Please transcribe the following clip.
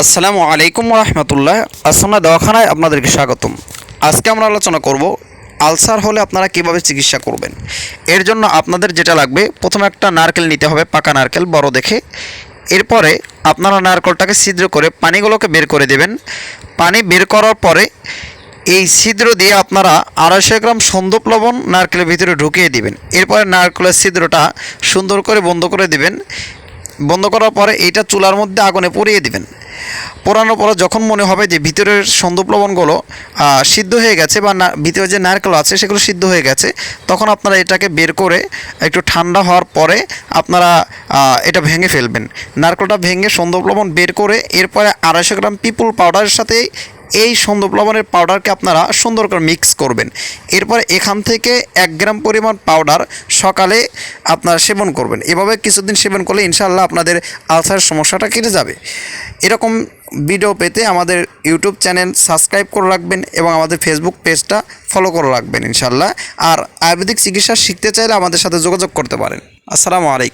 আসসালামু আলাইকুম রহমতুল্লাহ। আসনা দওয়াখানায় আপনাদেরকে স্বাগতম। আজকে আমরা আলোচনা করব আলসার হলে আপনারা কীভাবে চিকিৎসা করবেন। এর জন্য আপনাদের যেটা লাগবে, প্রথমে একটা নারকেল নিতে হবে, পাকা নারকেল, বড় দেখে। এরপরে আপনারা নারকেলটাকে ছিদ্র করে পানিগুলোকে বের করে দেবেন। পানি বের করার পরে এই ছিদ্র দিয়ে আপনারা আড়াইশো গ্রাম সন্দপ লবণ নারকেলের ভিতরে ঢুকিয়ে দিবেন। এরপরে নারকেলের ছিদ্রটা সুন্দর করে বন্ধ করে দিবেন। বন্ধ করার পরে এইটা চুলার মধ্যে আগুনে পুড়িয়ে দিবেন। পোড়ানোর পর যখন মনে হবে যে ভিতরের সৌন্দপ্লবনগুলো সিদ্ধ হয়ে গেছে বা না, ভিতরে যে নারকেল আছে সেগুলো সিদ্ধ হয়ে গেছে, তখন আপনারা এটাকে বের করে একটু ঠান্ডা হওয়ার পরে আপনারা এটা ভেঙে ফেলবেন। নারকেলটা ভেঙে সৌন্দপ্লবন বের করে এরপরে আড়াইশো গ্রাম পিপুল পাউডারের সাথে এই সন্দুপ লবণের পাউডারকে আপনারা সুন্দর করে মিক্স করবেন। এরপরে এখান থেকে এক গ্রাম পরিমাণ পাউডার সকালে আপনারা সেবন করবেন। এভাবে কিছুদিন সেবন করলে ইনশাআল্লাহ আপনাদের আলসারের সমস্যাটা কেটে যাবে। এরকম ভিডিও পেতে আমাদের ইউটিউব চ্যানেল সাবস্ক্রাইব করে রাখবেন এবং আমাদের ফেসবুক পেজটা ফলো করে রাখবেন ইনশাআল্লাহ। আর আয়ুর্বেদিক চিকিৎসা শিখতে চাইলে আমাদের সাথে যোগাযোগ করতে পারেন। আসসালামু আলাইকুম।